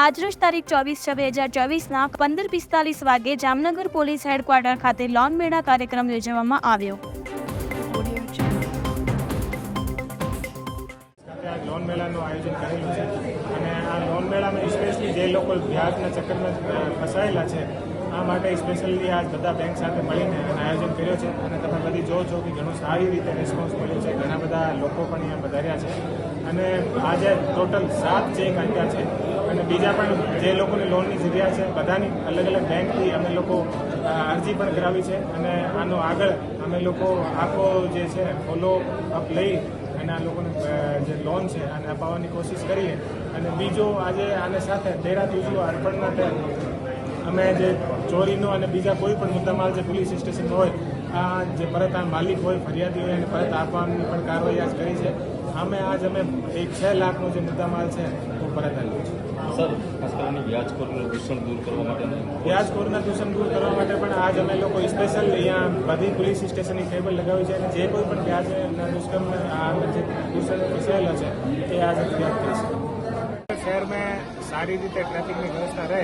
આજરોજ તારીખ ચોવીસ છ બે હજાર ચોવીસના પંદર પિસ્તાલીસ વાગે જામનગર પોલીસ હેડક્વાર્ટર ખાતે લોન મેળા કાર્યક્રમ યોજવામાં આવ્યો. લોન મેળાનું આયોજન કરેલું છે અને આ લોન મેળામાં સ્પેશિયલી જે લોકો વ્યાજના ચક્કરમાં ફસાયેલા છે, આ માટે સ્પેશિયલી આજ બધા બેંક સાથે મળીને આયોજન કર્યો છે અને તમે બધી જો છો કે ઘણું સારી રીતે રિસ્પોન્સ મળ્યો છે. ઘણા બધા લોકો પણ અહીંયા વધાર્યા છે. અને આજે ટોટલ સાત ચેક આપ્યા છે. બીજા પણ જે લોકોની લોનની જરૂરિયાત છે, બધાની અલગ અલગ બેંકથી અમે લોકો અરજી પણ કરાવી છે અને આનો આગળ અમે લોકો આખો જે છે ફોલો અપ લઈ અને આ લોકોને જે લોન છે આને અપાવવાની કોશિશ કરીએ. અને બીજો આજે આને સાથે તેરા તુજુ અર્પણના અમે જે ચોરીનો અને બીજા કોઈ પણ મુદ્દામાલ જે પોલીસ સ્ટેશન હોય, આ જે પરત આ માલિક હોય, ફરિયાદી હોય, એને પરત આપવાની પણ કાર્યવાહી આજ કરી છે. અમે આજ અમે એક છ લાખનો જે મુદ્દામાલ છે એ છે સર ખાસ કરીને વ્યાજખોરીનું દૂષણ દૂર કરવા માટે વ્યાજખોરના દૂષણ દૂર કરવા માટે પણ આજ અમે લોકો સ્પેશિયલ અહીંયા બધી પોલીસ સ્ટેશનની ટેબલ લગાવી છે અને જે કોઈ પણ વ્યાજના દુષ્કર્મ જે દૂષણ ફસાયેલા છે એ આજે ફરિયાદ કરીશું. શહેરમાં સારી રીતે ટ્રાફિકની વ્યવસ્થા રહે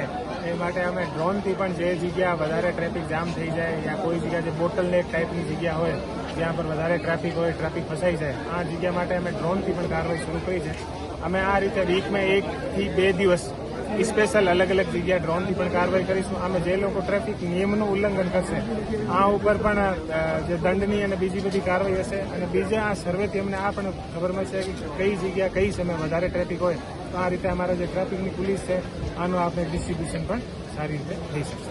એ માટે અમે ડ્રોનથી પણ જે જગ્યા વધારે ટ્રાફિક જામ થઈ જાય યા કોઈ જગ્યા જે બોટલ નેક ટાઈપની જગ્યા હોય જ્યાં પર વધારે ટ્રાફિક હોય ટ્રાફિક ફસાઈ જાય આ જગ્યા માટે અમે ડ્રોનથી પણ કાર્યવાહી શરૂ કરી છે. અમે આ રીતે વીકમાં એકથી બે દિવસ સ્પેશિયલ અલગ અલગ જગ્યાએ ડ્રોનથી પણ કાર્યવાહી કરીશું. અમે જે લોકો ટ્રાફિક નિયમનું ઉલ્લંઘન કરશે, આ ઉપર પણ જે દંડની અને બીજી બધી કાર્યવાહી હશે અને બીજા આ સર્વેથી અમને આ પણ ખબર મળશે કે કઈ જગ્યા કઈ સમયે વધારે ટ્રાફિક હોય. તો આ રીતે અમારા જે ટ્રાફિકની પોલીસ છે, આનું આપણે ડિસ્ટ્રીબ્યુશન પણ સારી રીતે થઈ શકશે.